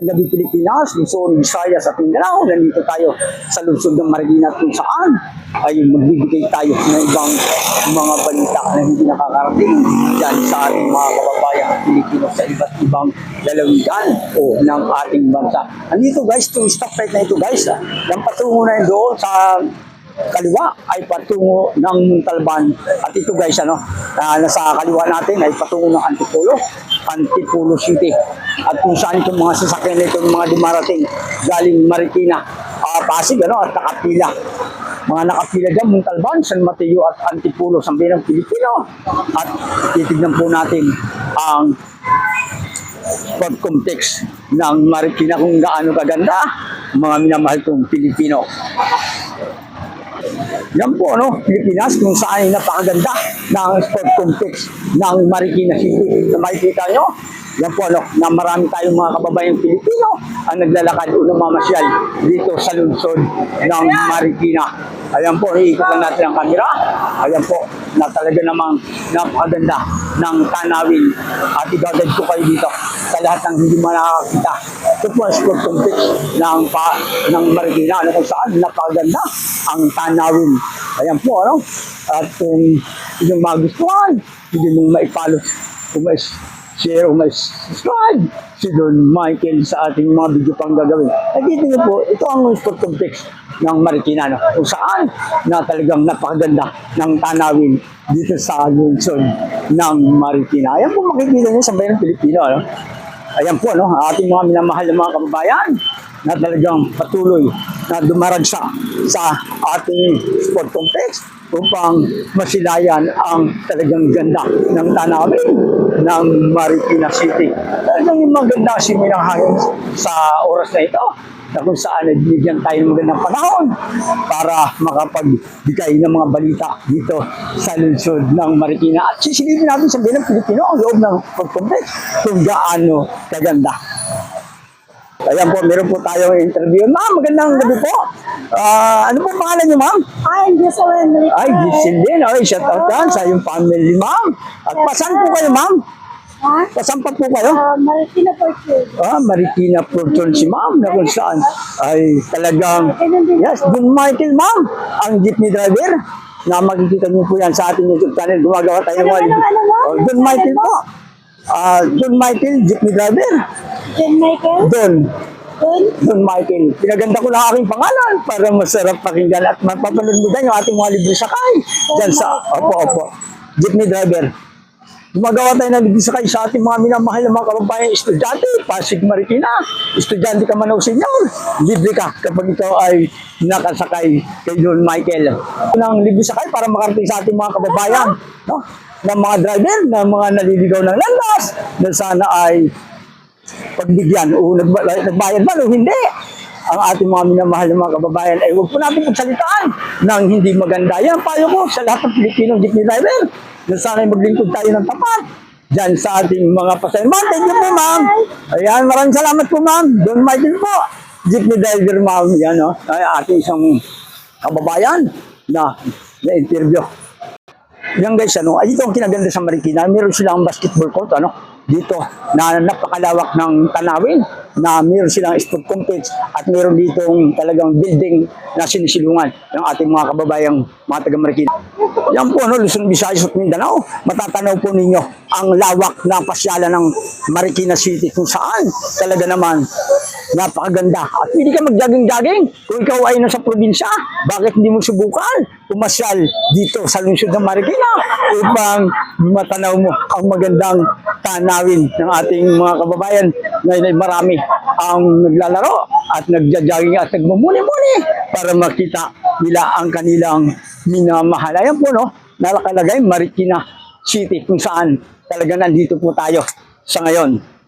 Magandang gabi Pilipinas, Luzon, Visayas at Mindanao. Nandito tayo sa lungsod ng Marikina kung saan ay magbibigay tayo ng ibang mga balita na hindi nakakarating dyan sa ating mga kababayan Pilipino sa iba't ibang lalawigan o ng ating bansa. Andito guys, itong stoplight na ito guys, ah, yung patungo na doon sa kaliwa ay patungo ng Muntalban. At ito guys, ano, ah, nasa kaliwa natin ay patungo ng Antipolo, Antipolo City. At kung saan itong mga sasakyan na itong mga dumarating galing Marikina, ah, Pasig, ano, at nakapila. Mga nakapila dyan, Muntalban, San Mateo at Antipolo, sa ng Pilipino. At titignan po natin ang complex ng Marikina kung gaano kaganda mga minamahal kong Pilipino. Yan po, ano, Pilipinas, kung saan ay napakaganda ng sport complex ng Marikina City. Na makikita nyo, yan po, ano, na marami tayong mga kababayang Pilipino ang naglalakad o namamasyal dito sa lungsod ng Marikina. Ayan po, iikot lang natin ang camera. Ayan po, na talaga namang napakaganda ng tanawin. At igagad ko kayo dito sa lahat ng hindi mo nakakita. Ito po ang sport complex ng, pa, ng Marikina, ano kung saan napakaganda ang tanawin. Ayan po, ano? At kung yung magustuhan, hindi mong maipalo, kung may share o may subscribe si Don Michael sa ating mga video pang gagawin. Nakita niyo po, ito ang sport complex ng Marikina, no? kung saan na talagang napakaganda ng tanawin dito sa lungsod ng Marikina. Ayan po makikita niyo sa bayan ng Pilipino. Ano? Ayan po, no, ating mga minamahal na mga kababayan na talagang patuloy na dumaragsa sa ating sport complex upang masilayan ang talagang ganda ng tanawin ng Marikina City. Talagang maganda kasi ng hangin sa oras na ito na kung saan ay binigyan tayo ng magandang panahon para makapagbigay ng mga balita dito sa lungsod ng Marikina. At sisilipin natin sa bilang Pilipino ang loob ng sport complex kung gaano kaganda. Ayan po, meron po tayong interview. Ma'am, magandang gabi po. Ah, ano po pangalan niyo, ma'am? Ay, Rico. Ay, Giseline. Ay, shout out yan sa iyong family, ma'am. At pasan po kayo, ma'am? Ha? Pasan pa po kayo? Uh, Marikina Fortune. Ah, Marikina Fortune si ma'am na kung saan ay talagang, yes, Don Michael, ma'am, ang jeepney driver na makikita niyo po yan sa ating YouTube channel. Gumagawa tayo ng Ano, ano, ano? Oh, Don Michael po. Ah, Don Michael, jeepney driver. John Michael. Don, Don. Don Michael. Pinaganda ko lang aking pangalan para masarap pakinggan at mapapanood mo din yung ating mga libre sakay. Diyan sa, opo, opo. Jeepney driver. Gumagawa tayo ng libre sakay sa ating mga minamahal na mga kababayan estudyante, Pasig Marikina. Estudyante ka man o senior, libre ka kapag ikaw ay nakasakay kay Don Michael. Ng libre sakay para makarating sa ating mga kababayan. No? ng mga driver, ng mga naliligaw ng landas, na sana ay pagbigyan o nagba- nagbayad man o hindi ang ating mga minamahal na mga kababayan ay huwag po natin pagsalitaan ng hindi maganda. Yan payo ko sa lahat ng Pilipinong jeepney driver na sana ay maglingkod tayo ng tapat dyan sa ating mga pasahero. Ma'am, thank you po ma'am. Ayan, maraming salamat po ma'am. Don Michael po. Jeepney driver ma'am. Yan o. Ay, ating isang kababayan na na-interview. Yan guys, ano, ay ito ang kinaganda sa Marikina. Meron silang basketball court, ano, dito na napakalawak ng tanawin na meron silang sport complex at meron ditong talagang building na sinisilungan ng ating mga kababayang mga taga Marikina. Yan po, ano, Luzon, Visayas at Mindanao. Matatanaw po ninyo ang lawak ng pasyalan ng Marikina City kung saan talaga naman napakaganda. At hindi ka mag-jogging-jogging kung ikaw ay nasa probinsya. Bakit hindi mo subukan pumasyal dito sa lungsod ng Marikina upang matanaw mo ang magandang tanawin ng ating mga kababayan ay marami ang naglalaro at nagja-jogging at nagmumuni-muni para makita nila ang kanilang minamahal. Ayan po no, nalakalagay Marikina City kung saan talaga nandito po tayo sa ngayon.